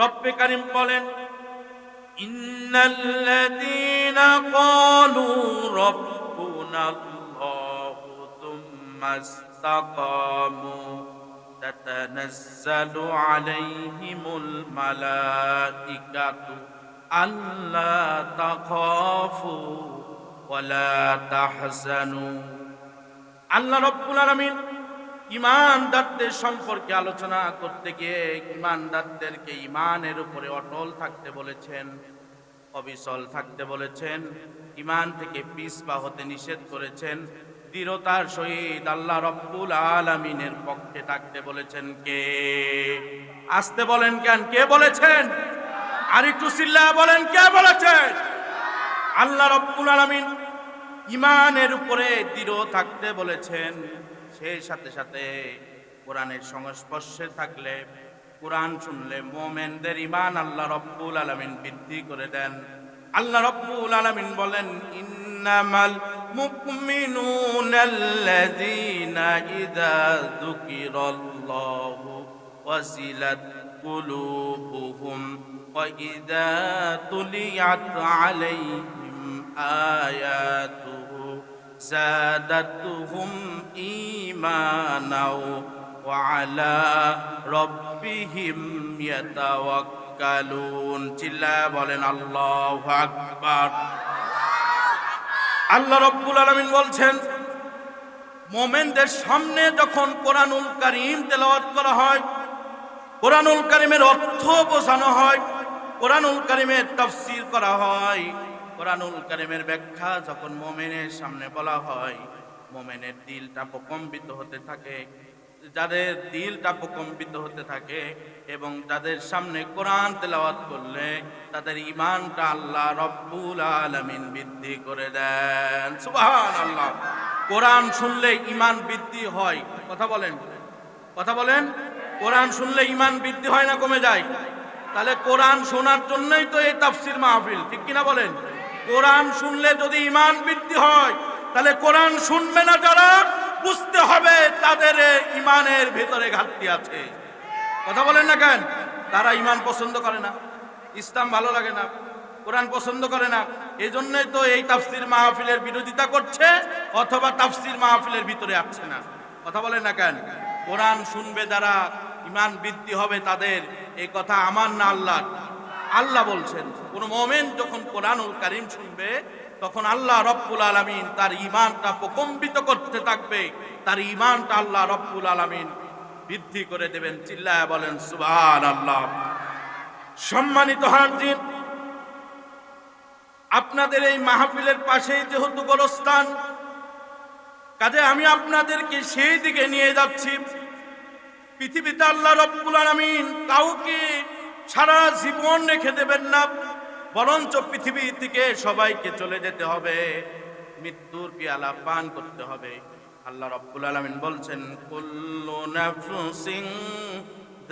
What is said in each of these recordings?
রব্বে কারিম বলেন, ইন্নাল্লাযীনা ক্বালু রাব্বুনা আল্লাহু থুম্মা ইসতাকামু তাতানাজ্জালু আলাইহিমুল মালাইকাতু আল্লা তাখাফু ওয়ালা তাহজানু। আল্লাহ রব্বুল আলামিন ইমানদারদের সম্পর্কে আলোচনা করতে গিয়ে ইমানদারদেরকে ইমানের উপরে অটল থাকতে বলেছেন, অবিচল থাকতে বলেছেন, ইমান থেকে পিসপা হতে নিষেধ করেছেন, দৃঢ়তার সহিত আল্লাহ রব্বুল আলামিনের পক্ষে থাকতে বলেছেন কে? আসতে বলেন কেন? কে বলেছেন? আর একটু বলেন, কে বলেছেন? আল্লাহ রব্বুল আলামিন ইমানের উপরে দৃঢ় থাকতে বলেছেন। সেই সাথে সাথে কোরআনের সংস্পর্শে থাকলে কোরআন শুনলে মোমেনদের ইমান আল্লাহ রব্বুল আলমিন বৃদ্ধি করে দেন। আল্লাহ রব্বুল আলমিন বলেন, ইন্নামাল মুকমিনুন আল্লাযীনা ইযা যুকিরাল্লাহু ওয়াসিলাত কুলুবুহুম ওয়া ইযা তুলিয়াত আলাইহিম আয়াতু زادتهم إيمانا وعلى ربهم يتوكلون চিল্লা বলেন আল্লাহু আকবার আল্লাহ রব্বুল আলামিন বলছেন মোমেনদের সামনে যখন কোরআনুল কারীম তেলাওয়াত করা হয় কোরআনুল কারীমের অর্থ বোঝানো হয় কোরআনুল কারীমের তাফসীর করা হয় কোরআনুল কারীমের ব্যাখ্যা যখন মোমেনের সামনে বলা হয়, মোমেনের দিলটা প্রকম্পিত হতে থাকে। যাদের দিলটা প্রকম্পিত হতে থাকে এবং যাদের সামনে কোরআন তেলাওয়াত করলে তাদের ইমানটা আল্লাহ রব্বুল আলমিন বৃদ্ধি করে দেন। সুবহান আল্লাহ কোরআন শুনলে ইমান বৃদ্ধি হয়। কথা বলেন। কথা বলেন। কোরআন শুনলে ইমান বৃদ্ধি হয় না কমে যায়? তাহলে কোরআন শোনার জন্যই তো এই তাফসির মাহফিল, ঠিক কিনা বলেন? কোরআন শুনলে যদি ইমান বৃদ্ধি হয়, তাহলে কোরআন শুনবে না যারা, বুঝতে হবে তাদের ইমানের ভেতরে ঘাটতি আছে। কথা বলেন না কেন? তারা ইমান পছন্দ করে না। ইসলাম ভালো লাগে না। কোরআন পছন্দ করে না। এই জন্যই তো এই তাফসির মাহফিলের বিরোধিতা করছে, অথবা তাফসির মাহফিলের ভিতরে আসছে না। কথা বলেন না কেন? কোরআন শুনবে যারা ইমান বৃদ্ধি হবে তাদের। এই কথা আমার না আল্লাহ আল্লাহ বলছেন, কোন মোমেন যখন কোরআনুল কারিম শুনবে, তখন আল্লাহ রব্বুল আলামিন তার ইমানটা প্রকম্পিত করতে থাকবে। তার ইমানটা আল্লাহ রব্বুল আলামিন বৃদ্ধি করে দেবেন, চিল্লায় বলেন সুবহান আল্লাহ সম্মানিত হাজির, আপনাদের এই মাহফিলের পাশেই যেহেতু গোরস্থান, কাজে আমি আপনাদেরকে সেই দিকে নিয়ে যাচ্ছি। পৃথিবীতে আল্লাহ রব্বুল আলামিন কাউকে সারা জীবন রেখে দেবেন না, বরঞ্চ পৃথিবী থেকে সবাইকে চলে যেতে হবে। মৃত্যুর পিয়ালা পান করতে হবে। আল্লাহ রব্বুল আলামিন বলছেন, কুল্লু নাফসিন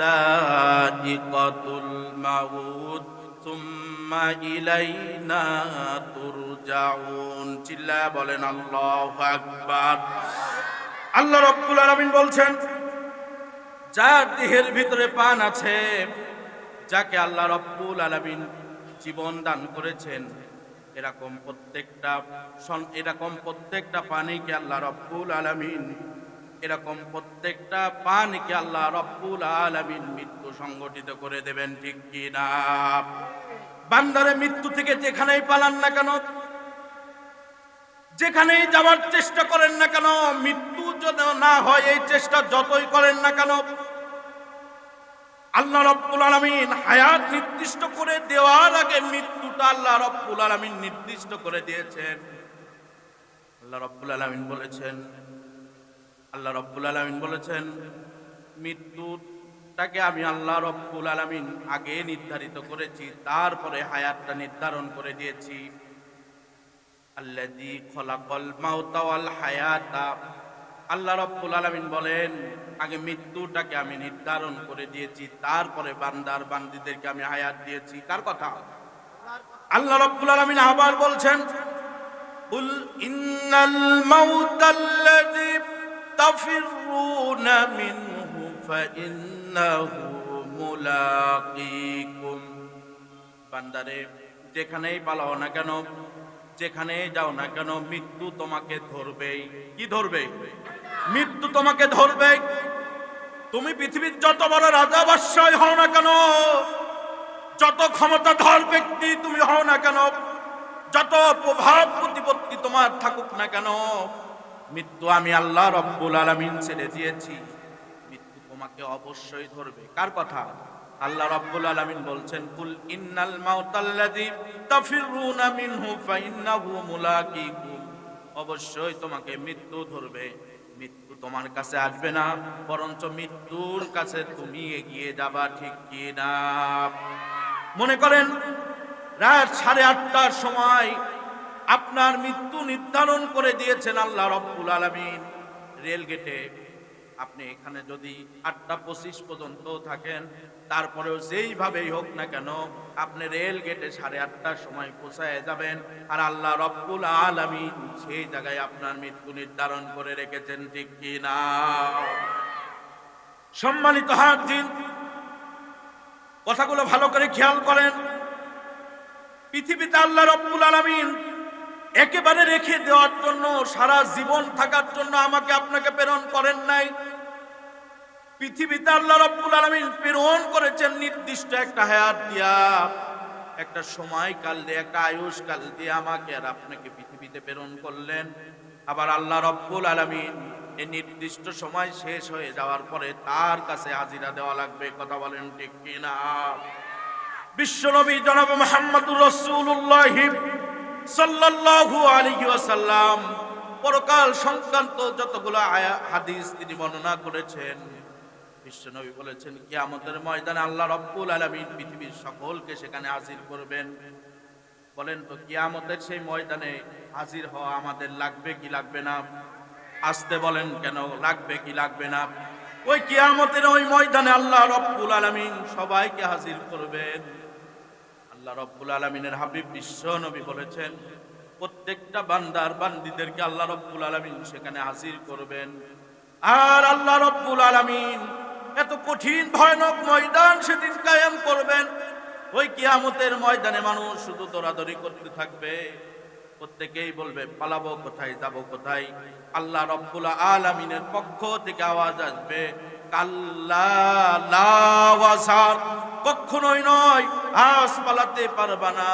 দাইকাতুল মাউত, সুম্মা ইলাইনা তুরজাউন। চিল্লা বলেন, আল্লাহু আকবার। আল্লাহ রব্বুল আলামিন বলছেন, যার দেহের ভিতরে পান আছে যাকে আল্লাহ রব্বুল আলামিন জীবন দান করেছেন, এরকম প্রত্যেকটা এরকম প্রত্যেকটা পানিকে আল্লাহ রব্বুল আলামিন, এরকম প্রত্যেকটা পানিকে আল্লাহ রব্বুল আলামিন মৃত্যু সংগঠিত করে দেবেন, ঠিক কি না? বান্দারে মৃত্যু থেকে যেখানেই পালান না কেন, যেখানেই যাওয়ার চেষ্টা করেন না কেন, মৃত্যু যদি না হয়, এই চেষ্টা যতই করেন না কেন আল্লাহ রব্বুল আলামিন হায়াত নির্দিষ্ট করে দেওয়ার আগে মৃত্যুটা আল্লাহ রব্বুল আলামিন নির্দিষ্ট করে দিয়েছেন। আল্লাহ রব্বুল আলামিন বলেছেন, আল্লাহ রব্বুল আলামিন বলেছেন, মৃত্যুটাকে আমি আল্লাহ রব্বুল আলামিন আগে নির্ধারিত করেছি, তারপরে হায়াতটা নির্ধারণ করে দিয়েছি। আল্লাযী খলাকাল মাউতা ওয়াল হায়াতা আল্লাহ রব্বুল আলামিন বলেন আগে মৃত্যুটাকে আমি নির্ধারণ করে দিয়েছি তারপরে বান্দার বান্দিদেরকে আমি হায়াত দিয়েছি কার কথা আল্লাহ রব্বুল আলামিন আবার বলছেন قل إن الموت الذي تفرون منه فإنه মুলাকিকুম বান্দারে যেখানেই পালাও না কেন যেখানে যাও না কেন, মৃত্যু তোমাকে ধরবেই। কি ধরবে? মৃত্যু তোমাকে ধরবে। তুমি পৃথিবীর যত বড় রাজা বাদশাহ হও না কেন, যত ক্ষমতাধর ব্যক্তি তুমি হও না কেন, যত প্রভাব প্রতিপত্তি তোমার থাকুক না কেন, মৃত্যু আমি আল্লাহ রব্বুল আলমিন ছেড়ে দিয়েছি। মৃত্যু তোমাকে অবশ্যই ধরবে। কার কথা? আল্লাহ রব্বুল আলামিন বলছেন, কুল ইন্নাল মাউতাল্লাযী তাফিরুনা মিনহু ফাইন্নাহু মুলাকিকুম অবশ্যই তোমাকে মৃত্যু ধরবে। মৃত্যু তোমার কাছে আসবে না, বরঞ্চ মৃত্যুর কাছে তুমি এগিয়ে যাবা, ঠিক কি না? মনে করেন, রাত সাড়ে আটটার সময় আপনার মৃত্যু নির্ধারণ করে দিয়েছেন আল্লাহ রব্বুল আলমিন। রেল গেটে আপনি এখানে যদি আটটা পঁচিশ পর্যন্ত থাকেন, তারপরেও যেইভাবেই হোক না কেন, আপনি রেল গেটে সাড়ে আটটার সময় পৌঁছায় যাবেন। আর আল্লাহ রব্বুল আলমিন সেই জায়গায় আপনার মৃত্যু নির্ধারণ করে রেখেছেন, ঠিক কি না? সম্মানিত দিন কথাগুলো ভালো করে খেয়াল করেন। পৃথিবীতে আল্লাহ রব্বুল আলামিন একেবারে রেখে দেওয়ার জন্য, সারা জীবন থাকার জন্য আমাকে আপনাকে প্রেরণ করেন নাই। পৃথিবীতে আল্লাহ রব্বুল আলামিন প্রেরণ করেছেন নির্দিষ্ট একটা হায়াত দিয়া, একটা সময়কাল দিয়ে, একটা আয়ুষ্কাল দিয়ে আমাকে আর আপনাকে পৃথিবীতে প্রেরণ করলেন। আবার আল্লাহ রব্বুল আলামিন এই নির্দিষ্ট সময় শেষ হয়ে যাওয়ার পরে তার কাছে হাজিরা দেওয়া লাগবে, কথা বলেন ঠিক কিনা? বিশ্বনবী জনাব মোহাম্মদুর রসুল্লাহ সাল্লাল্লাহু আলাইহি ওয়াসাল্লাম, পরকাল সংক্রান্ত যতগুলো হাদিস তিনি বর্ণনা করেছেন, বিশ্বনবী বলেছেন, কিয়ামতের ময়দানে আল্লাহ রব্বুল আলামিন পৃথিবীর সকলকে সেখানে হাজির করবেন। বলেন তো, কিয়ামতের সেই ময়দানে হাজির হওয়া আমাদের লাগবে কি লাগবে না? আসতে বলেন কেন, লাগবে কি লাগবে না? ওই কিয়ামতের ওই ময়দানে আল্লাহ রব্বুল আলামিন সবাইকে হাজির করবেন। আল্লাহ রব্বুল আলমিনের হাবিব বিশ্ব নবী বলেছেন, প্রত্যেকটা বান্দার বান্দিদেরকে আল্লাহ রব্বুল আলমিন সেখানে হাজির করবেন। আর আল্লাহ রব্বুল আলমিন এত কঠিন, ভয়ানক ময়দান সেদিন কায়েম করবেন। ওই কিয়ামতের ময়দানে মানুষ শুধু দৌড়াদৌড়ি করতে থাকবে। প্রত্যেকেই বলবে, পালাবো কোথায়, যাব কোথায়? আল্লাহ রব্বুল আলমিনের পক্ষ থেকে আওয়াজ আসবে, কাল্লা কখনোই নয়, আজ পালাতে পারবা না,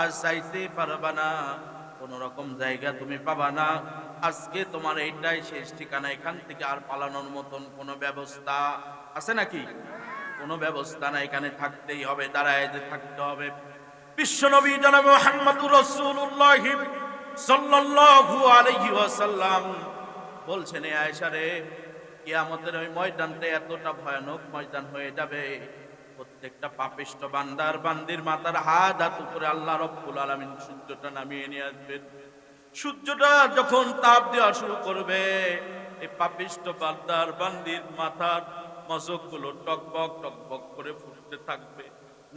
আজ চাইতে পারবা না। কোন রকম জায়গা তুমি পাবা না। আজকে তোমার এইটাই শেষ ঠিকানা, এখান থেকে আর পালানোর মতন কোনো ব্যবস্থা আছে নাকি? কোনো ব্যবস্থা না, এখানে থাকতেই হবে, দাঁড়ায় থাকতে হবে। বিশ্বনবী জনাব মোহাম্মদুর রসুল্লাহ সাল্লাল্লাহু আলাইহি ওয়াসাল্লাম বলছেন, এ আয়েশা রে, কিয়ামতের ওই ময়দানটা এতটা ভয়ানক ময়দান হয়ে যাবে প্রত্যেকটা পাপিষ্ট বান্দার বান্দির মাথার হাত হাত উপরে আল্লাহ রব্বুল আলামিন সূর্যটা নামিয়ে নিয়ে আসবেন। সূর্যটা যখন তাপ দেওয়া শুরু করবে, এই পাপিষ্ট বান্দার বান্দির মাথার মশকগুলো টকবক টকবক করে ফুটতে থাকবে।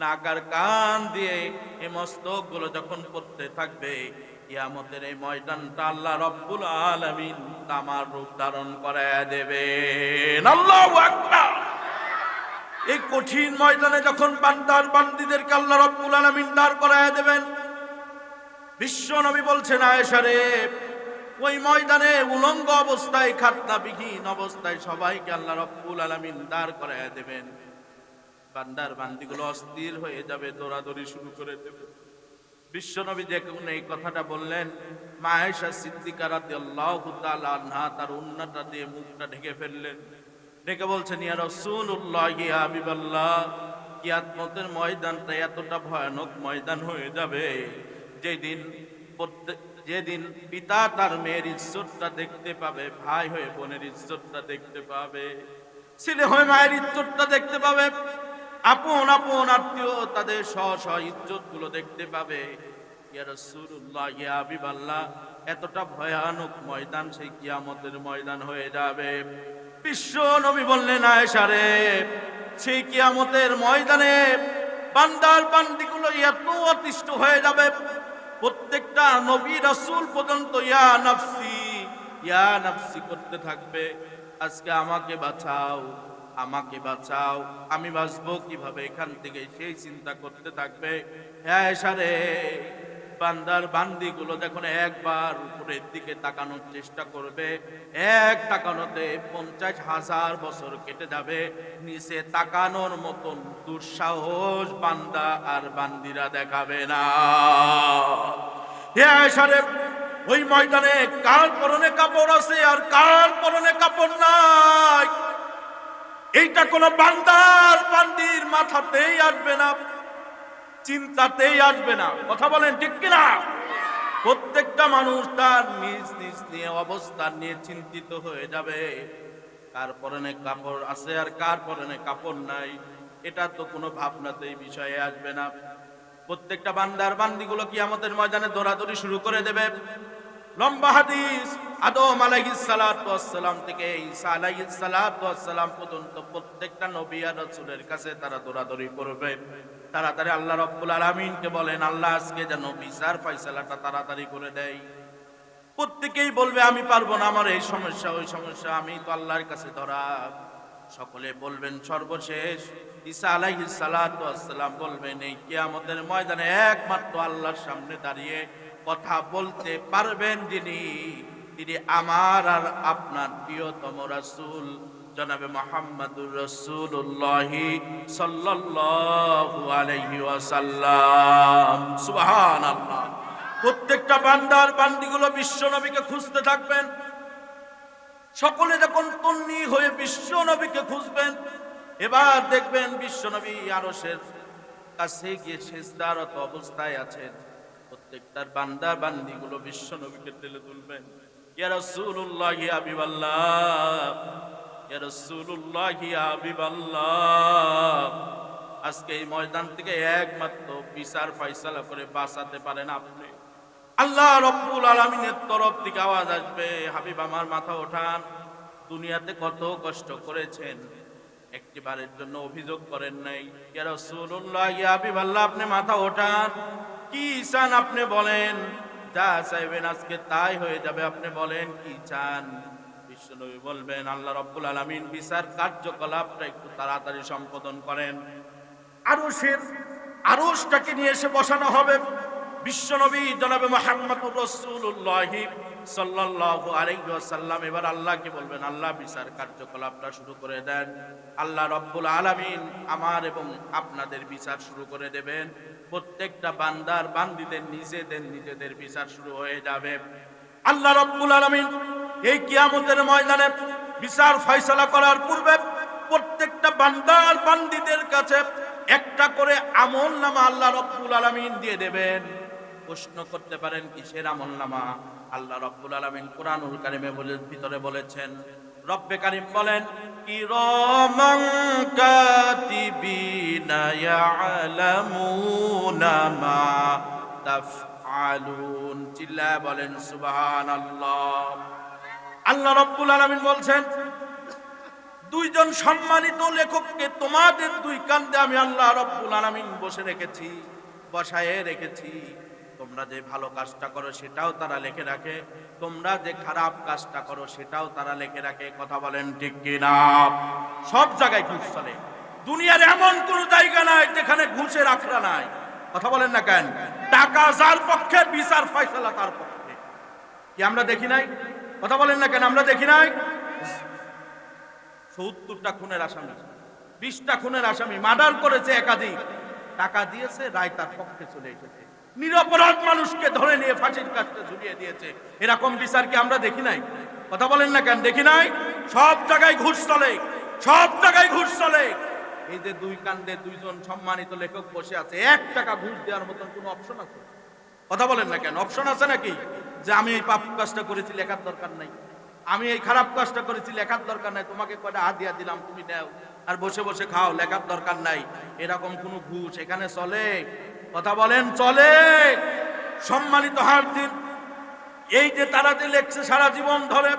নাকার কান দিয়ে এই মস্তকগুলো যখন পড়তে থাকবে, কিয়ামতের এই ময়দানটা আল্লাহ রব্বুল আলামিন তামার রূপ ধারণ করায় দেবেন। আল্লাহু আকবার! এই কঠিন ময়দানে যখন বান্দার বান্দিদেরকে আল্লাহ রব্বুল আলামিন দাঁড় করায় দেবেন, বিশ্ব নবী বলছেন আয়েশারে ওই ময়দানে উলঙ্গ অবস্থায়, খাতনাবিহীন অবস্থায় সবাইকে আল্লাহ রব্বুল আলামিন দাঁড় করায় দেবেন। বান্দার বান্দিগুলো অস্থির হয়ে যাবে, দৌড়াদৌড়ি শুরু করে দেবে। বিশ্বনবী দেখুন এই কথাটা বললেন, মা আয়েশা সিদ্দিকা রাদিয়াল্লাহু তাআলা আনহা তার উন্নাটা দিয়ে মুখটা ঢেকে ফেললেন। ডেকে বলছেন, ইয়া রাসূলুল্লাহ, ইয়া হাবিবাল্লাহ, কিয়ামতের ময়দানটা এতটা ভয়ানক ময়দান হয়ে যাবে, যেদিন প্রত্যেক- যেদিন পিতা তার মেয়ের ইজ্জতটা দেখতে পাবে, ভাই হয়ে বোনের ইজ্জতটা দেখতে পাবে, ছেলে হয়ে মায়ের ইজ্জতটা দেখতে পাবে, আপন আপন আত্মীয় তাদের স্ব স্ব ইজ্জতগুলো দেখতে পাবে এতটা ভয়ানক ময়দান সেই কিয়ামতের ময়দান হয়ে যাবে। বিশ্ব নবী বললেন, আয়েশা রে, সেই কিয়ামতের ময়দানে বান্দার বান্দিগুলো এত অতিষ্ঠ হয়ে যাবে। প্রত্যেকটা নবী রাসূল পর্যন্ত ইয়া নাফসি ইয়া নাফসি করতে থাকবে। আজকে আমাকে বাঁচাও আমাকে বাঁচাও। আমি বাঁচবো কীভাবে? এখান থেকে সেই চিন্তা করতে থাকবে। হ্যাঁ সারে বান্দার বান্দিগুলো যখন একবার উপরের দিকে তাকানোর চেষ্টা করবে। এক তাকানোতে পঞ্চাশ হাজার বছর কেটে যাবে। নিচে তাকানোর মতন দুঃসাহস বান্দা আর বান্দিরা দেখাবে না। ওই ময়দানে কার পরনে কাপড় আছে আর কার পরনে কাপড় নাই? এইটা কোন বান্দার বান্দির মাথাতেই আসবে না। চিন্তাতেই আসবে না। কথা বলেন ঠিক কিনা? প্রত্যেকটা মানুষ তার নিজ নিজ নিয়ে অবস্থান নিয়ে চিন্তিত হয়ে যাবে। কার পরনে কাপড় আছে আর কার পরনে কাপড় নাই, এটা তো কোনো ভাবনাতেই বিষয়ে আসবে না। প্রত্যেকটা বান্দার বান্দিগুলো কি আমাদের ময়দানে দৌড়াদৌড়ি শুরু করে দেবে। লম্বা হাদিস, আদম আলাইহিস সালাতু ওয়াসসালাম থেকে ঈসা আলাইহিস সালাতু ওয়াসসালাম পর্যন্ত প্রত্যেকটা নবী আর রাসূলের কাছে তারা দৌড়াদৌড়ি করবে। তাড়াতাড়ি আল্লাহ রাব্বুল আলামিনকে বলেন, আল্লাহ আজকে যেন বিচার ফয়সালাটা তাড়াতাড়ি করে দেয়। প্রত্যেকেই বলবে, আমি পারব না, আমার এই সমস্যা, ওই সমস্যা, আমি তো আল্লাহর কাছে ধরা। সকলে বলবেন, সর্বশেষ ঈসা আলাইহিস সালাতু ওয়াসসালাম বলবেন, এই কিয়ামতের ময়দানে একমাত্র আল্লাহর সামনে দাঁড়িয়ে কথা বলতে পারবেন যিনি, তিনি আমার আর আপনার প্রিয়তম রাসূল। জনাবে মোহাম্মদুর রসুল্লাহ সাল্লাল্লাহু আলাইহি ওয়াসাল্লাম। সুবহানাল্লাহ। প্রত্যেকটা বান্দার বান্দিগুলো বিশ্ব নবীকে খুঁজতে থাকবেন। সকলে যখন তন্নি হয়ে বিশ্ব নবীকে খুঁজবেন, এবার দেখবেন বিশ্ব নবী আরশের কাছে গিয়ে শেষদারত অবস্থায় আছেন। প্রত্যেকটার বান্দা বান্দিগুলো বিশ্ব নবীকে টেলে তুলবেন। ইয়া রাসূলুল্লাহ হাবিবাল্লাহ। আজকে এই ময়দান থেকে একমাত্র বিচার ফয়সালা করে বাঁচাতে পারেন আপনি। আল্লাহ রব্বুল আলমিনের তরফ থেকে আওয়াজ আসবে, হাবিব আমার মাথা ওঠান। দুনিয়াতে কত কষ্ট করেছেন, একটিবারের জন্য অভিযোগ করেন নাই। হাবিব আপনি মাথা ওঠান। কি চান আপনি বলেন? যা চাইবেন আজকে তাই হয়ে যাবে, আপনি বলেন কি চান? বলবেন, আল্লাহ রব্বুল আলামিন বিচার কার্যকলাপটা একটু তাড়াতাড়ি সম্পাদন করেন। নিয়ে এসে বসানো হবে জনাবে মোহাম্মদুর রসুল্লাহ এবার আল্লাহকে বলবেন, আল্লাহ বিচার কার্যকলাপটা শুরু করে দেন। আল্লাহ রব্বুল আলামিন আমার এবং আপনাদের বিচার শুরু করে দেবেন। প্রত্যেকটা বান্দার বান্দিদের নিজেদের নিজেদের বিচার শুরু হয়ে যাবে। আল্লাহ রব্বুল আলামিন এই কিয়ামতের ময়দানে বিচার ফয়সলা করার পূর্বে প্রত্যেকটা বান্দার বান্দিদের কাছে একটা করে আমল নামা আল্লাহ রব্বুল আলামিন দিয়ে দেবেন। প্রশ্ন করতে পারেন, কিসের আমল নামা? আল্লাহ রব্বুল আলামিন কোরআনুল কারিমে বলে, ভিতরে বলেছেন, রব্বে কারিম বলেন কি কাতিবিনা ইয়ালামুনা মা তাফআলুন। চিল্লায় বলেন, সুবহানাল্লাহ। আল্লাহ রব্বুল আলামিন বলছেন, দুইজন সম্মানিত লেখককে তোমাদের দুই কান্দে আমি আল্লাহ রব্বুল আলামিন বসে রেখেছি, বসায়ে রেখেছি। তোমরা যে ভালো কাজটা করো সেটাও তারা লিখে রাখে, তোমরা যে খারাপ কাজটা করো সেটাও তারা লিখে রাখে। কথা বলেন ঠিক কিনা? সব জায়গায় ঘুষ চলে। দুনিয়ার এমন কোন জায়গা নাই যেখানে ঘুষের আখড়া নাই। কথা বলেন না কেন? টাকা যার পক্ষে, বিচার ফয়সালা তার পক্ষে। কি আমরা দেখি নাই? কথা বলেন না কেন, আমরা দেখি নাই? সত্তরটা খুনের আসামি, বিশটা খুনের আসামি, মার্ডার করেছে একাধিক। টাকা দিয়েছে, রায় তার পক্ষে চলে এসেছে। নিরপরাধ মানুষকে ধরে নিয়ে ফাঁসির কাজটা ঝুলিয়ে দিয়েছে। এরকম বিচার কি আমরা দেখি নাই? কথা বলেন না কেন, দেখি নাই? সব জায়গায় ঘুষ চলে, সব জায়গায় ঘুষ চলে। এই যে দুই কান্দে দুইজন সম্মানিত লেখক বসে আছে, এক টাকা ঘুষ দেওয়ার মতন কোনো অপশন আছে? কথা বলেন না কেন অপশন আছে নাকি? যে আমি এই পাপ কাজটা করেছি, লেখার দরকার নাই। আমি এই খারাপ কাজটা করেছি, লেখার দরকার নাই। তোমাকে কয়টা হাদিয়া দিলাম, তুমি নাও আর বসে বসে খাও, লেখার দরকার নাই। এরকম কোনো ঘুষ এখানে চলে? কথা বলেন, চলে। সম্মানিত হার দিন এই যে তারা যে লেখছে সারা জীবন ধরে,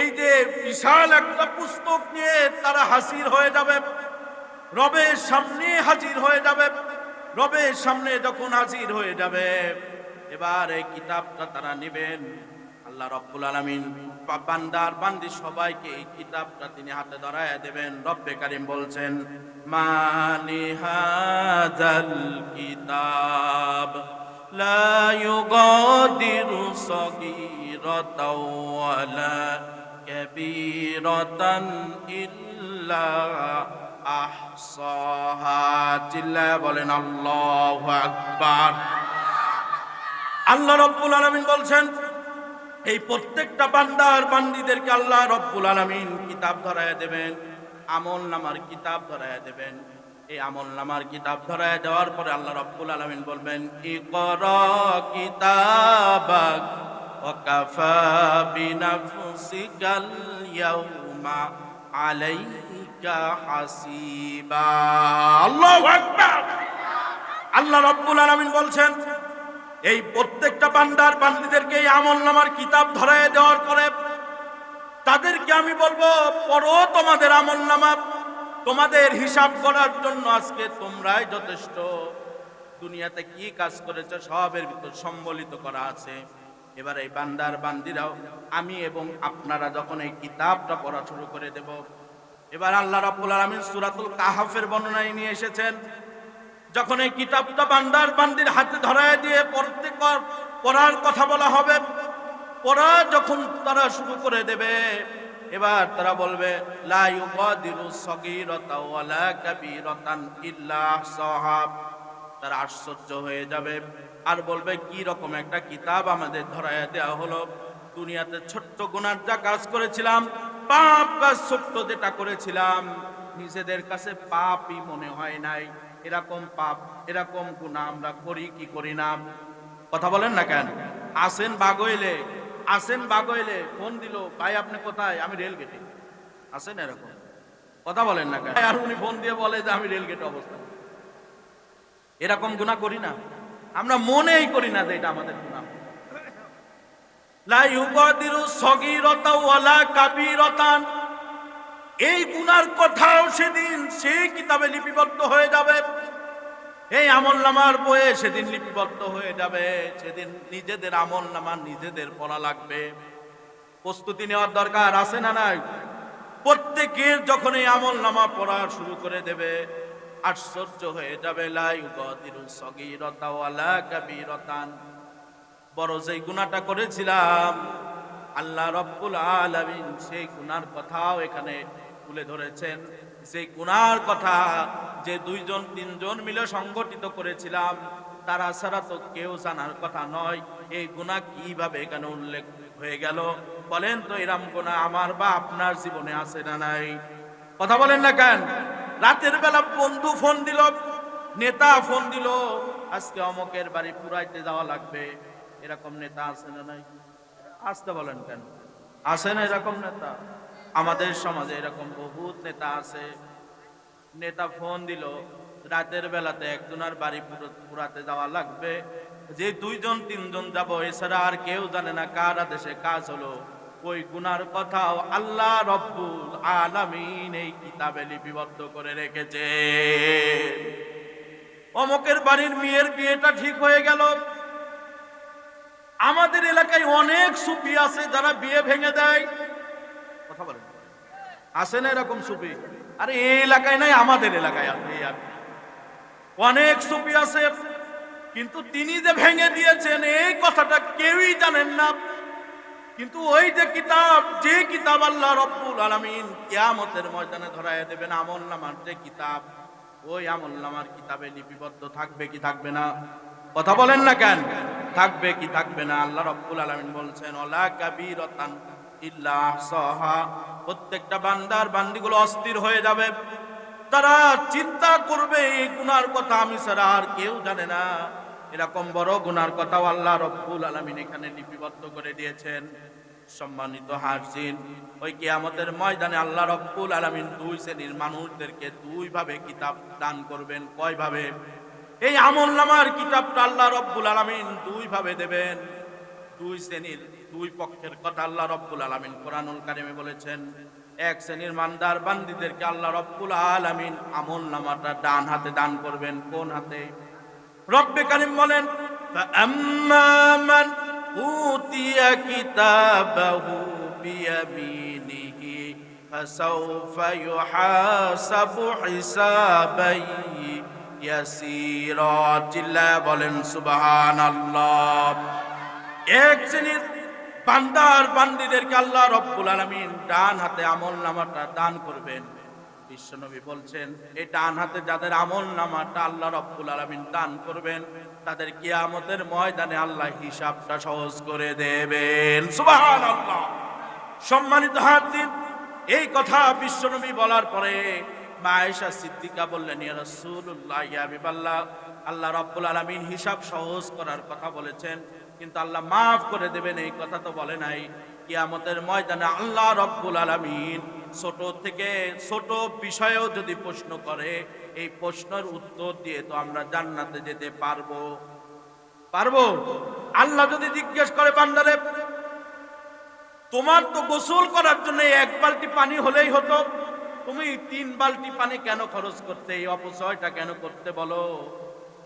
এই যে বিশাল একটা পুস্তক নিয়ে তারা হাসির হয়ে যাবে, রবের সামনে হাজির হয়ে যাবে, রবের সামনে যখন হাজির হয়ে যাবে এবার এই কিতাবটা তারা নেবেন। আল্লাহ রব্বুল আলমিন বান্দার, বান্দি সবাইকে এই কিতাবটা তিনি হাতে ধরায় দেবেন। রব্বে কারিম বলছেন মালিহাদাল কিতাব লা ইউগাদিরু সগীরাতাও ওয়ালা কাবীরাতান ইল্লা আহসাহা। চিল্লায় বলেন, আল্লাহু আকবার। আল্লাহ রব্বুল আলামিন বলছেন, এই প্রত্যেকটা বান্দার বান্দিদেরকে আল্লাহ রব্বুল আলামিন কিতাব ধরায় দেবেন, আমল নামার কিতাব ধরায় দেবেন। এই আমল নামার কিতাব ধরায় দেওয়ার পরে আল্লাহ রব্বুল আলামিন বলবেন, ইকরা কিতাবাক ওয়াকাফা বিনাফসিকাল ইয়াউমা আলাইকা হাসিবা। আল্লাহু আকবার। আল্লাহ রব্বুল আলামিন বলছেন এই প্রত্যেকটা বান্দার বান্দিদেরকে এই আমল নামার কিতাব ধরায় দেওয়ার পরে তাদেরকে আমি বলব, পড়ো তোমাদের আমল নামা। তোমাদের হিসাব করার জন্য আজকে তোমরাই যথেষ্ট। দুনিয়াতে কি কাজ করেছে সবের ভিতর সম্বলিত করা আছে। এবার এই বান্দার বান্দিরাও, আমি এবং আপনারা যখন এই কিতাবটা পড়া শুরু করে দেব। এবার আল্লাহ রাব্বুল আলামিন সূরাতুল কাহাফের বর্ণনায় নিয়ে এসেছেন যখন এই কিতাবটা বান্দার বান্দির হাতে ধরায় দিয়ে পড়তে পড়ার কথা বলা হবে, পড়া যখন তারা শুরু করে দেবে, এবার তারা বলবে তারা আশ্চর্য হয়ে যাবে। আর বলবে, কি রকম একটা কিতাব আমাদের ধরায় দেওয়া হলো। দুনিয়াতে ছোট্ট গুনার যা কাজ করেছিলাম, পাপ কাজ ছোট্ট যেটা করেছিলাম, নিজেদের কাছে পাপই মনে হয় নাই। এরকম পাপ, এরকম গুনাহ আমরা করি, কি করি না? কথা বলেন না কেন? আসেন বাগইলে আসেন বাগইলে, ফোন দিল, ভাই, আপনি কোথায়? আমি রেল গেটে। আসেন এরকম। কথা বলেন না কেন? আর উনি ফোন দিয়ে বলে যে, আমি রেল গেটে অবস্থা এরকম গুনাহ করি না। আমরা মনেই করি না যে এটা আমাদের গুনাহ লা ইউগাদিরু সগীরাতা ওয়ালা কাবীরাতান। এই গুনার কথাও সেদিন সেই কিতাবে লিপিবদ্ধ হয়ে যাবে। এই আমল নামার বইয়ে সেদিন লিপিবদ্ধ হয়ে যাবে। সেদিন নিজেদের আমল নামা নিজেদের পড়া লাগবে। প্রস্তুতি নেওয়ার দরকার আছে না নাই? প্রত্যেকের যখন এই আমল নামা পড়া শুরু করে দেবে, আশ্চর্য হয়ে যাবে। বড় যেই গুনাহটা করেছিলাম, আল্লাহ রব্বুল আলামিন সেই গুনার কথাও এখানে তুলে ধরেছেন। সেই গুনার কথা যে দুইজন, তিনজন মিলে সংগঠিত করেছিলাম, তারা ছাড়া তো কেউ জানার কথা নয়। এই গুনাহ কীভাবে এখানে উল্লেখ হয়ে গেল? বলেন তো, এরাম গুনাহ আমার বা আপনার জীবনে আছে না নাই? কথা বলেন না কেন? রাতের বেলা বন্ধু ফোন দিল, নেতা ফোন দিল, আজকে অমকের বাড়ি পুরাইতে যাওয়া লাগবে। এরকম নেতা আছে না নাই? আসতে বলেন কেন? আছে না এরকম নেতা? আমাদের সমাজে এরকম বহুত নেতা আছে। নেতা ফোন দিল, রাতের বেলাতে একজনের বাড়ি পুরো- পুরাতে যাওয়া লাগবে। যে দুইজন, তিনজন যাব, এছাড়া আর কেউ জানে না কার আদেশে কাজ হলো। ওই গুনার কথাও আল্লাহ রব্বুল আলামিন এই কিতাবে লিপিবদ্ধ করে রেখেছে। অমকের বাড়ির মেয়ের বিয়েটা ঠিক হয়ে গেল। আমাদের এলাকায় অনেক সুফি আছে যারা বিয়ে ভেঙে দেয়। কথা বলেন না এরকম সুফি? আরে, এই এলাকায় নাই, আমাদের এলাকায়। অনেক সুফি আছে, কিন্তু তিনি যে ভেঙে দিয়েছেন, এই কথাটা কেউই জানেন না। কিন্তু ওই যে কিতাব যে কিতাব আল্লাহ রব্বুল আলামিন কিয়ামতের ময়দানে ধরায় দেবেন, আমল নামার যে কিতাব, ওই আমল নামার কিতাবে লিপিবদ্ধ থাকবে কি থাকবে না? কথা বলেন না কেন? থাকবে কি থাকবে না? আল্লাহ রব্বুল আলামিন বলছেন ওলা কাবীরাতান আহসাহা, প্রত্যেকটা বান্দার বান্দিগুলো অস্থির হয়ে যাবে। তারা চিন্তা করবে, এই গুনার কথা আমি ছাড়া আর কেউ জানে না। এরকম বড় গুনার কথাও আল্লাহ রব্বুল আলামিন এখানে লিপিবদ্ধ করে দিয়েছেন। সম্মানিত হাসিন ওই কিয়ামতের ময়দানে আল্লাহ রব্বুল আলামিন দুই শ্রেণির মানুষদেরকে দুই ভাবে কিতাব দান করবেন। কয় ভাবে এই আমল নামার কিতাবটা আল্লাহ রব্বুল আলামিন দুই ভাবে দেবেন। দুই শ্রেণির দুই পক্ষের কথা আল্লাহ রব্বুল আলামিন কোরআনুল কারিমে বলেছেন এক শ্রেণীর মানদার বান্দিদেরকে আল্লাহ রব্বুল আলামিন আমল নামাটা ডান হাতে দান করবেন কোন হাতে রব্বে কারিম বলেন فَأَمَّا مَنْ أُوتِيَ كِتَابَهُ بيمينه فسوف يحاسب حسابا يسيرا চিল্লা বলেন সুবহান আল্লাহ এক শ্রেণীর বান্দার বান্দিদেরকে আল্লাহ রব্বুল আলামিন ডান হাতে আমল নামাটা দান করবেন। বিশ্বনবী বলছেন, এই ডান হাতে যাদের আমল নামাটা আল্লাহ রব্বুল আলামিন দান করবেন, তাদের কিয়ামতের ময়দানে আল্লাহ হিসাবটা সহজ করে দেবেন। সুবহানাল্লাহ। সম্মানিত হাতিন এই কথা বিশ্বনবী বলার পরে মায়েশা সিদ্দিকা বললেন, ইয়া রাসূলুল্লাহ, ইয়া হাবিবাল্লাহ, আল্লাহ রাব্বুল আলামিন হিসাব সহজ করার কথা বলেছেন। কিন্তু আল্লাহ মাফ করে দেবেন, এই কথা তো বলে নাই। কিয়ামতের ময়দানে আল্লাহ রব্বুল আলামিন ছোট থেকে ছোট বিষয়েও যদি প্রশ্ন করে, এই প্রশ্নের উত্তর দিয়ে তো আমরা জান্নাতে যেতে পারব। পারব? আল্লাহ যদি জিজ্ঞেস করে, বান্দারে, তোমার তো গোসল করার জন্য এক বালতি পানি হলেই হতো, তুমি তিন বালতি পানি কেন খরচ করতে, এই অপচয়টা কেন করতে বলো?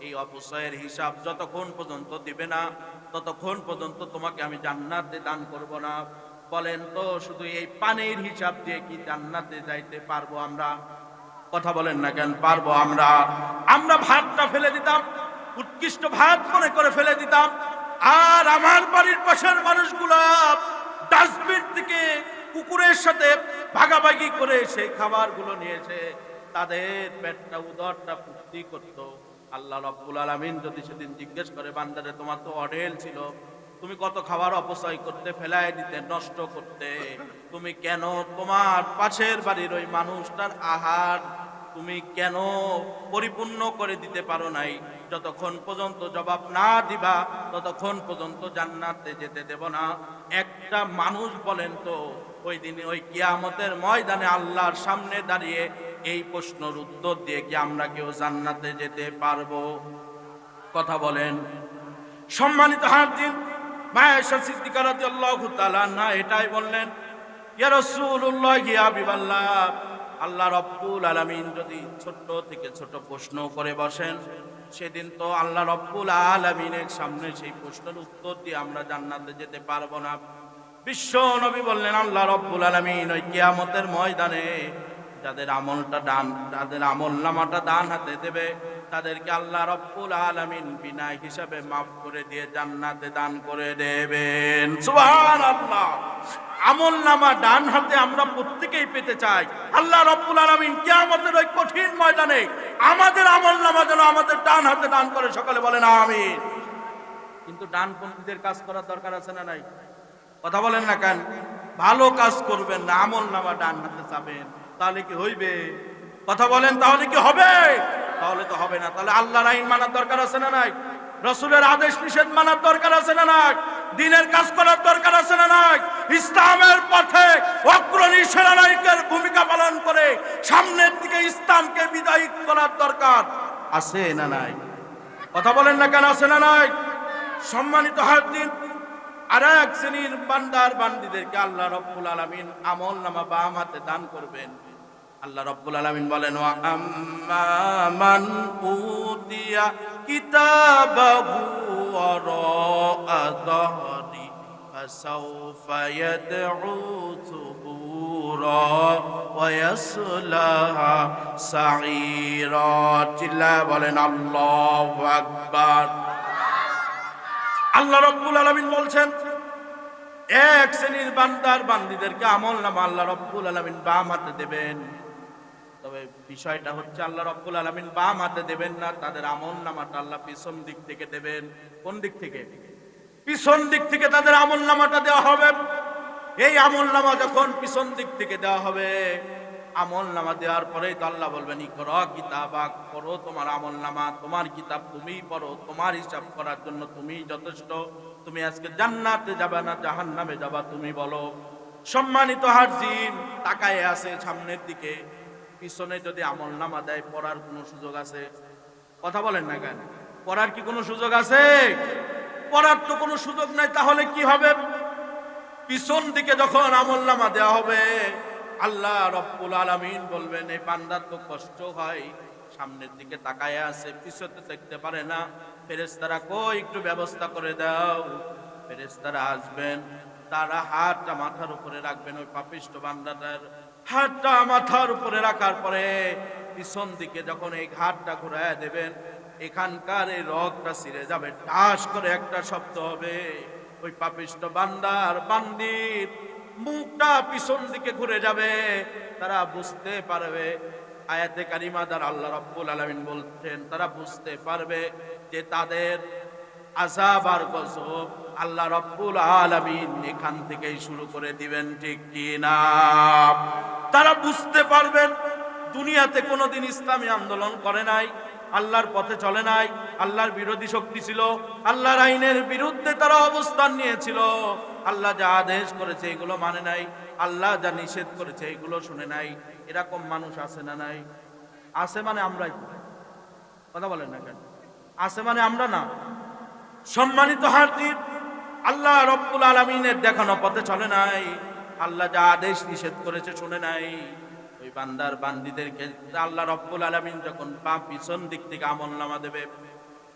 এই অপচয়ের হিসাব যতক্ষণ পর্যন্ত দিবে না, ততক্ষণ পর্যন্ত তোমাকে আমি জান্নাতে দান করব না। বলেন তো, শুধু এই পানির হিসাব দিয়ে কি জান্নাতে যাইতে পারব আমরা? কথা বলেন না কেন, পারব আমরা। আমরা ভাতটা ফেলে দিতাম, উৎকৃষ্ট ভাত মনে করে ফেলে দিতাম, আর আমার বাড়ির পাশের মানুষগুলা ডাস্টবিন থেকে কুকুরের সাথে ভাগাভাগি করে সেই খাবারগুলো নিয়েছে। তাদের পেটটা উদরটা পূর্তি করতো। আল্লাহ রব্বুল আলমিন যদি সেদিন জিজ্ঞেস করে, বান্দারে, তোমার তো অডেল ছিল, তুমি কত খাবার অপচয় করতে, ফেলায় দিতে, নষ্ট করতে, তুমি কেন তোমার পাশের বাড়ির ওই মানুষটার আহার তুমি কেন পরিপূর্ণ করে দিতে পারো নাই? যতক্ষণ পর্যন্ত জবাব না দিবা, ততক্ষণ পর্যন্ত জান্নাতে যেতে দেব না। একটা মানুষ বলেন তো, ওই দিন, ওই কিয়ামতের ময়দানে আল্লাহর সামনে দাঁড়িয়ে এই প্রশ্নের উত্তর দিয়ে কি আমরা কেউ জান্নাতে যেতে পারব? কথা বলেন। সম্মানিত হাজির মায়েশা সিদ্দিকা রাদিয়াল্লাহু তাআলা না এটাই বললেন, ইয়া রাসূলুল্লাহ, ইয়া হাবিবাল্লাহ, আল্লাহ রব্বুল আলামিন যদি ছোট্ট থেকে ছোট প্রশ্ন করে বসেন, সেদিন তো আল্লাহ রব্বুল আলামিনের সামনে সেই প্রশ্নের উত্তর দিয়ে আমরা জান্নাতে যেতে পারব না। বিশ্ব নবী বললেন, আল্লাহ রব্বুল আলামিন, ওই কিয়ামতের ময়দানে যাদের আমলটা ডান, যাদের আমল নামাটা ডান হাতে দেবে, তাদেরকে আল্লাহ রব্বুল আলামিন বিনা হিসাবে মাফ করে দিয়ে জান্নাতে দান করে দেবেন। সুবহানাল্লাহ। আমল নামা ডান হাতে আমরা প্রত্যেকেই পেতে চাই। আল্লাহ রব্বুল আলমিন কে আমাদের ওই কঠিন ময়দানে আমাদের আমল নামা যেন আমাদের ডান হাতে দান করে, সকালে বলেন আমিন। কিন্তু ডানপন্থীদের কাজ করার দরকার আছে না নাই? কথা বলেন না কেন? ভালো কাজ করবেন না আমল নামা ডান হাতে যাবেন তাহলে কি হইবে? কথা বলেন, তাহলে কি হবে? তাহলে তো হবে না। তাহলে আল্লাহর আইন মানার দরকার আছে না নাই? রসুলের আদেশ নিষেধ মানার দরকার আছে না নাই? দিনের কাজ করার দরকার আছে না নাই? ইসলামের পথে অগ্রণী সেনানায়কের ভূমিকা পালন করে সামনের দিকে ইসলামকে বিদায়ী করার দরকার আছে না নাই? কথা বলেন না কেন আছে না নাই? সম্মানিত হাজির আর এক শ্রেণির বান্দার বান্দিদেরকে আল্লাহ রব্বুল আলামিন আমল নামা বাম হাতে দান করবেন। আল্লাহ রব্বুল আলামিন বলেন মান উতিয়া কিতাবাহু ওয়ারা ওয়া ইয়াসলাহা সাঈরা। চিল্লা বলেন আল্লাহ রব্বুল আলামিন বলছেন, এক শ্রেণির বান্দার বান্দিদেরকে আমল নামা আল্লাহ রব্বুল আলামিন বাম হাতে দেবেন। তবে বিষয়টা হচ্ছে আল্লাহ রব্বুল আলামিন বাম হাতে দেবেন না, তাদের আমল নামাটা আল্লাহ পিছন দিক থেকে দেবেন। কোন দিক থেকে? পিছন দিক থেকে তাদের আমল নামাটা দেওয়া হবে। এই আমল নামা যখন পিছন দিক থেকে দেওয়া হবে, আমল নামা দেওয়ার পরেই তো আল্লাহ বলবেন করো কিতাবা করো তোমার আমল নামা, তোমার কিতাব তুমি পড়ো, তোমার হিসাব করার জন্য তুমি যথেষ্ট। তুমি আজকে জান্নাতে যাবে না জাহান নামে যাবা, তুমি বলো। সম্মানিত হারজিন তাকায় আছে সামনের দিকে। পিছনে যদি আমল নামা দেয়, পড়ার কোনো সুযোগ আছে? কথা বলেন না কেন? পড়ার কি কোনো সুযোগ আছে? পড়ার তো কোনো সুযোগ নাই, তাহলে কি হবে? পিছন দিকে যখন আমল নামা দেওয়া হবে, আল্লাহ রব্বুল আলামিন বলবেন, এই বান্দার তো কষ্ট হয়, সামনের দিকে তাকায় আছে পিছতে দেখতে পারে না। ফেরেস্তারা কই, একটু ব্যবস্থা করে দাও। ফেরেস্তারা আসবেন, তারা হাতটা মাথার উপরে রাখবেন, ওই পাপিষ্ট বান্দাটার হাতটা মাথার উপরে রাখার পরে পিছন দিকে যখন এই ঘাটটা ঘুরায় দেবেন, এখানকার এই রগটা ছিঁড়ে যাবে, ঠাস করে একটা শব্দ হবে। ওই পাপিষ্ট বান্দার বান্দির মুখটা পিছন দিকে ঘুরে যাবে, তারা বুঝতে পারবে। আয়াতে কারিমা দ্বারা আল্লাহ রব্বুল আলমিন বলছেন, তারা বুঝতে পারবে যে তাদের আজাব আর গজব আল্লাহ রব্বুল আলামিন এখান থেকেই শুরু করে দিবেন, ঠিক কি না? তারা বুঝতে পারবেন, দুনিয়াতে কোনোদিন ইসলামী আন্দোলন করে নাই, আল্লাহর পথে চলে নাই, আল্লাহর বিরোধী শক্তি ছিল, আল্লাহর আইনের বিরুদ্ধে তারা অবস্থান নিয়েছিল। আল্লাহ যা আদেশ করেছে এগুলো মানে নাই, আল্লাহ যা নিষেধ করেছে এগুলো শুনে নাই, এরকম মানুষ আছে না নাই? আছে মানে আমরাই কথা বলেন না কেন? আছে মানে আমরা না। সম্মানিত হাজির আল্লাহ রব্বুল আলমিনের দেখানো পথে চলে নাই। আল্লাহ যা আদেশ নিষেধ করেছে শুনে নাই। ওই বান্দার বান্দিদেরকে আল্লাহ রব্বুল আলমিন যখন পা পিছন দিক থেকে আমল নামা দেবে,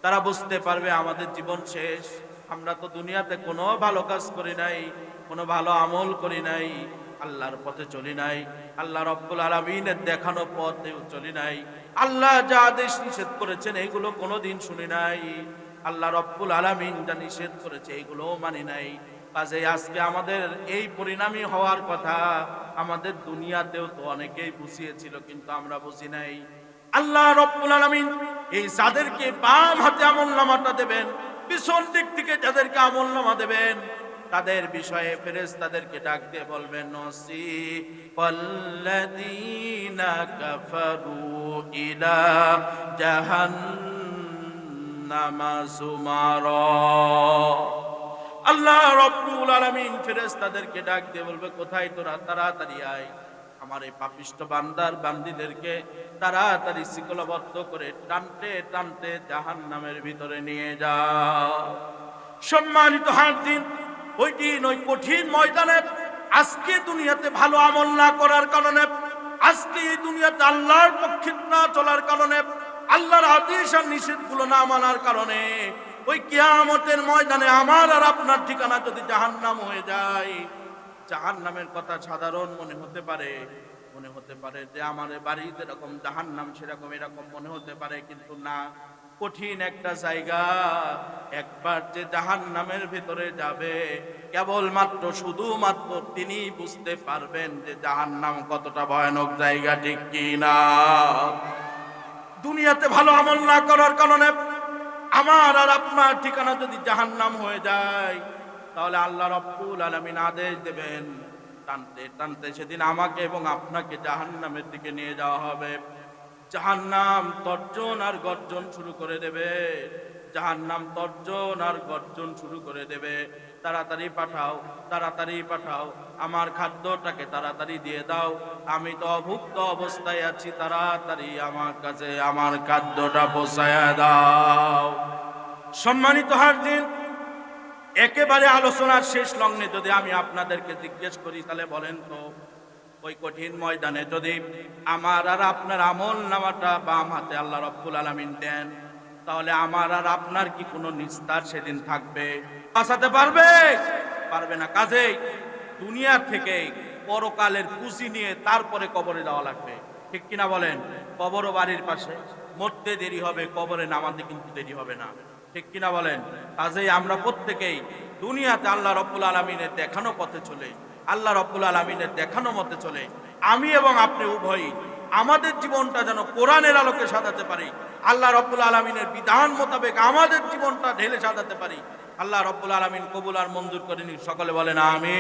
তারা বুঝতে পারবে আমাদের জীবন শেষ। আমরা তো দুনিয়াতে কোনো ভালো কাজ করি নাই, কোনো ভালো আমল করি নাই, আল্লাহর পথে চলি নাই, আল্লাহ রব্বুল আলমিনের দেখানো পথেও চলি নাই। আল্লাহ যা আদেশ নিষেধ করেছেন এইগুলো কোনোদিন শুনি নাই। আল্লাহ রব্বুল আলামিন যা নিষেধ করেছে এইগুলোও মানি নাই। কাজে আজকে আমাদের এই পরিণামই হওয়ার কথা। আমাদের দুনিয়াতেও তো অনেকেই বুঝিয়েছিল, কিন্তু আমরা বুঝি নাই। আল্লাহ রব্বুল আলামিন এই যাদেরকে বাম হাতে আমল নামাটা দেবেন, পিছন দিক থেকে যাদেরকে আমল নামা দেবেন, তাদের বিষয়ে ফেরেস তাদেরকে ডাক দিয়ে বলবেন নসি পল্লাদিনা কাফারু ইলা জাহান্নামা সুমারা আল্লাহ রব্বুল আলামিন ফেরেশতাদেরকে ডাক দিয়ে বলবে, কোথায় তোরা? তাড়াতাড়ি আয়। আমার এই পাপিষ্ট বান্দার বান্দিদেরকে তাড়াতাড়ি শিকলবদ্ধ করে টানতে টানতে জাহান্নামের ভিতরে নিয়ে যাও। সম্মানিত হাত দিন ওই দিন ওই কঠিন ময়দানে আজকে দুনিয়াতে ভালো আমল না করার কারণে, আজকে এই দুনিয়াতে আল্লাহর পক্ষে না চলার কারণে, আল্লাহর আদেশ আর নিষেধগুলো না মানার কারণে ওই কিয়ামতের ময়দানে আমার আর আপনার ঠিকানা যদি জাহান্নাম হয়ে যায়, জাহান্নামের কথা সাধারণ মনে হতে পারে, মনে হতে পারে যে আমার বাড়িতে এরকম জাহান্নাম সেরকম এরকম মনে হতে পারে, কিন্তু না, কঠিন একটা জায়গা, একবার যে জাহান নামের ভিতরে যাবে, কেবলমাত্র শুধুমাত্র তিনি বুঝতে পারবেন যে জাহান নাম কতটা ভয়ানক জায়গা ঠিক কি না দুনিয়াতে ভালো আমল না করার কারণে আমার আর আপনার ঠিকানা যদি জাহান নাম হয়ে যায়, তাহলে আল্লাহ রব্বুল আলমিন আদেশ দেবেন, টানতে টানতে সেদিন আমাকে এবং আপনাকে জাহান নামের দিকে নিয়ে যাওয়া হবে। জাহান্নাম তর্জন আর গর্জন শুরু করে দেবে। জাহান্নাম তর্জন আর গর্জন শুরু করে দেবে। তাড়াতাড়ি পাঠাও তাড়াতাড়ি পাঠাও। আমার খাদ্যটাকে তাড়াতাড়ি দিয়ে দাও। আমি তো অভুক্ত অবস্থায় আছি, তাড়াতাড়ি আমার কাছে আমার খাদ্যটা পৌঁছায়া দাও। সম্মানিত হারদিন একেবারে আলোচনার শেষ লগ্নে যদি আমি আপনাদেরকে জিজ্ঞেস করি, তাহলে বলেন তো, ওই কঠিন ময়দানে যদি আমার আর আপনার আমল নামাটা বাম হাতে আল্লাহ রব্বুল আলমিন দেন, তাহলে আমার আর আপনার কি কোনো নিস্তার সেদিন থাকবে? বাঁচাতে পারবে? পারবে না, কাজেই দুনিয়া থেকে পরকালের পুঁজি নিয়ে তারপরে কবরে যাওয়া লাগবে। ঠিক কিনা বলেন? কবর বাড়ির পাশে। মরতে দেরি হবে, কবরে নামাতে কিন্তু দেরি হবে না। ঠিক কিনা বলেন? কাজেই আমরা প্রত্যেকেই দুনিয়াতে আল্লাহ রব্বুল আলমিনের দেখানো পথে চলে, আল্লাহ রব্বুল আলমিনের দেখানো মতে চলে। আমি এবং আপনি উভয়ই আমাদের জীবনটা যেন কোরআনের আলোকে সাজাতে পারি, আল্লাহ রব্বুল আলমিনের বিধান মোতাবেক আমাদের জীবনটা ঢেলে সাজাতে পারি। আল্লাহ রব্বুল আলমিন কবুল আর মঞ্জুর করেনি। সকলে বলেন আমি